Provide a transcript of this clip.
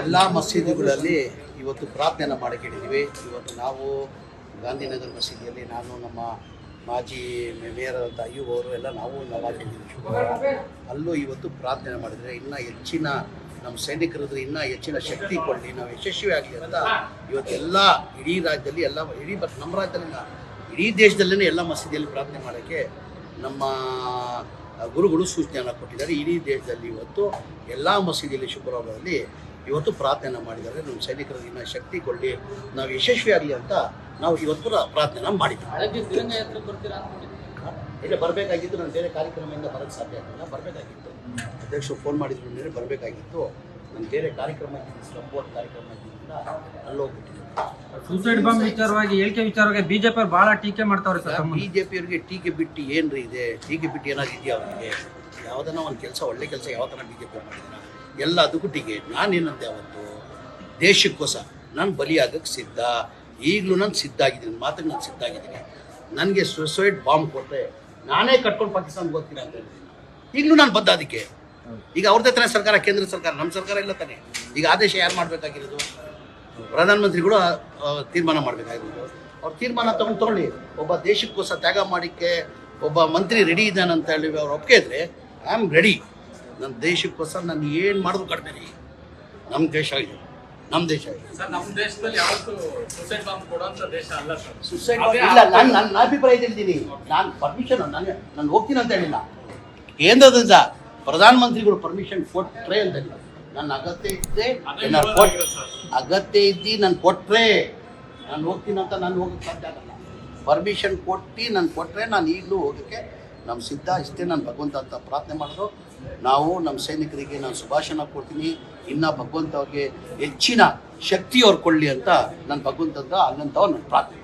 ಎಲ್ಲ ಮಸೀದಿಗಳಲ್ಲಿ ಇವತ್ತು ಪ್ರಾರ್ಥನೆಯನ್ನು ಮಾಡಿಕೊಂಡಿದ್ದೀವಿ. ಇವತ್ತು ನಾವು ಗಾಂಧಿನಗರ ಮಸೀದಿಯಲ್ಲಿ ನಾನು, ನಮ್ಮ ಮಾಜಿ ಮೇಯರ್ ಅಂತ ಎಲ್ಲ ನಾವು ನಾವು ಶುಕ್ರವಾರ ಅಲ್ಲೂ ಇವತ್ತು ಪ್ರಾರ್ಥನೆ ಮಾಡಿದರೆ ಇನ್ನೂ ಹೆಚ್ಚಿನ ನಮ್ಮ ಸೈನಿಕರಿದ್ರೆ ಇನ್ನೂ ಹೆಚ್ಚಿನ ಶಕ್ತಿ ಕೊಡಲಿ, ನಾವು ಯಶಸ್ವಿ ಆಗಲಿ ಅಂತ ಇವತ್ತೆಲ್ಲ ಇಡೀ ರಾಜ್ಯದಲ್ಲಿ ಎಲ್ಲ ಇಡೀ ಬಟ್ ನಮ್ಮ ರಾಜ್ಯದಲ್ಲಿನ ಇಡೀ ದೇಶದಲ್ಲೇ ಎಲ್ಲ ಮಸೀದಿಯಲ್ಲಿ ಪ್ರಾರ್ಥನೆ ಮಾಡೋಕ್ಕೆ ನಮ್ಮ ಗುರುಗಳು ಸೂಚನೆಯನ್ನು ಕೊಟ್ಟಿದ್ದಾರೆ. ಇಡೀ ದೇಶದಲ್ಲಿ ಇವತ್ತು ಎಲ್ಲ ಮಸೀದಿಯಲ್ಲಿ ಶುಕ್ರವಾರದಲ್ಲಿ ಇವತ್ತು ಪ್ರಾರ್ಥನೆ ಮಾಡಿದ್ದಾರೆ. ನಮ್ಮ ಸೈನಿಕರಿಗೆ ಇನ್ನೂ ಶಕ್ತಿ ಕೊಡಲಿ ನಾವು ಯಶಸ್ವಿಯಾಗಲಿ ಅಂತ ನಾವು ಇವತ್ತು ಪ್ರ- ಪ್ರಾರ್ಥನೆ ಮಾಡಿದ್ದೀವಿ ಇಲ್ಲ ಬರಬೇಕಾಗಿತ್ತು. ನಾನು ಬೇರೆ ಕಾರ್ಯಕ್ರಮದಿಂದ ಬರೋಕ್ಕೆ ಸಾಧ್ಯ ಆಗಿಲ್ಲ ಬರಬೇಕಾಗಿತ್ತು. ಅಧ್ಯಕ್ಷರು ಫೋನ್ ಮಾಡಿದ್ರು ಅಂದರೆ ಬರಬೇಕಾಗಿತ್ತು. ನಾನು ಬೇರೆ ಕಾರ್ಯಕ್ರಮ ಸಪೋರ್ಟ್ ಕಾರ್ಯಕ್ರಮ ಸೂಸೈಡ್ ಬಾಂಬ್ ವಿಚಾರವಾಗಿ ಹೇಳಿಕೆ ವಿಚಾರವಾಗಿ ಬಿಜೆಪಿ ಅವ್ರು ಬಹಳ ಟೀಕೆ ಮಾಡ್ತಾವ್ರೆ ಸರ್ ತಮ್ಮ ಬಿ ಜೆ ಪಿಯವ್ರಿಗೆ ಟೀಕೆ ಬಿಟ್ಟು ಏನ್ರಿ ಇದೆ? ಟೀಕೆ ಬಿಟ್ಟು ಏನಾದ್ರು ಇದೆಯಾ ಅವರಿಗೆ? ಯಾವುದನ್ನ ಒಂದು ಕೆಲಸ ಒಳ್ಳೆ ಕೆಲಸ ಯಾವ ಥರ ಬಿ ಜೆ ಪಿ ಟಿಕೆಟ್ ನಾನೇನಂತೆ ಅವತ್ತು? ದೇಶಕ್ಕೋಸ ನಾನು ಬಲಿಯಾಗಕ್ಕೆ ಸಿದ್ಧ. ಈಗಲೂ ನಾನು ಸಿದ್ಧ ಆಗಿದ್ದೀನಿ ಮಾತಿಗೆ ನಾನು ಸಿದ್ಧ ಆಗಿದ್ದೀನಿ ನನಗೆ ಸುಸೈಡ್ ಬಾಂಬ್ ಕೊಟ್ಟರೆ ನಾನೇ ಕಟ್ಕೊಂಡು ಪಾಕಿಸ್ತಾನ್ ಹೋಗ್ತೀನಿ ಅಂತ ಹೇಳಿದ್ದೀನಿ ಈಗಲೂ ನಾನು ಬದ್ಧ ಅದಕ್ಕೆ. ಈಗ ಅವ್ರದ್ದೇ ತಾನೇ ಸರ್ಕಾರ ಕೇಂದ್ರ ಸರ್ಕಾರ ನಮ್ಮ ಸರ್ಕಾರ ಇಲ್ಲ ತಾನೇ? ಈಗ ಆದೇಶ ಯಾರು ಮಾಡಬೇಕಾಗಿರೋದು? ಪ್ರಧಾನಮಂತ್ರಿಗಳು ತೀರ್ಮಾನ ಮಾಡಬೇಕಾಗಿರೋದು. ಅವ್ರು ತೀರ್ಮಾನ ತಗೊಂಡು ತಗೊಳ್ಳಿ. ಒಬ್ಬ ದೇಶಕ್ಕೋಸ್ಕರ ತ್ಯಾಗ ಮಾಡಿಕ್ಕೆ ಒಬ್ಬ ಮಂತ್ರಿ ರೆಡಿ ಇದ್ದಾನೆ ಅಂತ ಹೇಳಿ ಅವ್ರು ಒಪ್ಪಿಗೆ ಇದ್ರೆ ಐ ಆಮ್ ರೆಡಿ ನನ್ನ ದೇಶಕ್ಕೋಸ್ಕರ ನಾನು ಏನು ಮಾಡೋದು ಕಡಿಮೆ ರೀ. ನಮ್ಮ ದೇಶ ಇದು. ನಮ್ಮ ದೇಶ ಆಗಿದೆ ಸರ್ ನಮ್ಮ ದೇಶದಲ್ಲಿ ಯಾವತ್ತು ಸೂಸೈಡ್ ಬಾಂಬ್ ಕೊಡುವಂತ ದೇಶ ಅಲ್ಲ ಸರ್. ಸುಸೈಡ್ ಇಲ್ಲ ನಾನು ನನ್ನ ಅಭಿಪ್ರಾಯದಲ್ಲಿದ್ದೀನಿ ನಾನು ಪರ್ಮಿಷನ್ ನಾನು ನಾನು ಹೋಗ್ತೀನಿ ಅಂತ ಹೇಳಿಲ್ಲ. ಕೇಂದ್ರದಿಂದ ಪ್ರಧಾನಮಂತ್ರಿಗಳು ಪರ್ಮಿಷನ್ ಕೊಟ್ಟರೆ ಅಂತ. ನನ್ನ ಅಗತ್ಯ ಇದ್ದೆ ನಾನು ಕೊಟ್- ಅಗತ್ಯ ಇದ್ದು ನಾನು ಕೊಟ್ಟರೆ ನಾನು ಹೋಗ್ತೀನಿ ಅಂತ ನಾನು ಹೋಗಕ್ಕೆ ಸಾಧ್ಯ ಆಗಲ್ಲ. ಪರ್ಮಿಷನ್ ಕೊಟ್ಟು ನಾನು ಕೊಟ್ಟರೆ ನಾನು ಈಗಲೂ ಹೋಗೋಕ್ಕೆ ನಮ್ಮ ಸಿದ್ಧ ಇಷ್ಟೇ ನಾನು ಭಗವಂತ ಅಂತ ಪ್ರಾರ್ಥನೆ ಮಾಡಿದ್ರು ನಾವು ನಮ್ಮ ಸೈನಿಕರಿಗೆ ನಾನು ಶುಭಾಶನ ಕೊಡ್ತೀನಿ. ಇನ್ನು ಭಗವಂತ ಅವ್ರಿಗೆ ಹೆಚ್ಚಿನ ಶಕ್ತಿ ಅವ್ರು ಕೊಡಲಿ ಅಂತ ನಾನು ಭಗವಂತ ಅಂತ ಅಲ್ಲಂತವ ನಾನು ಪ್ರಾರ್ಥನೆ.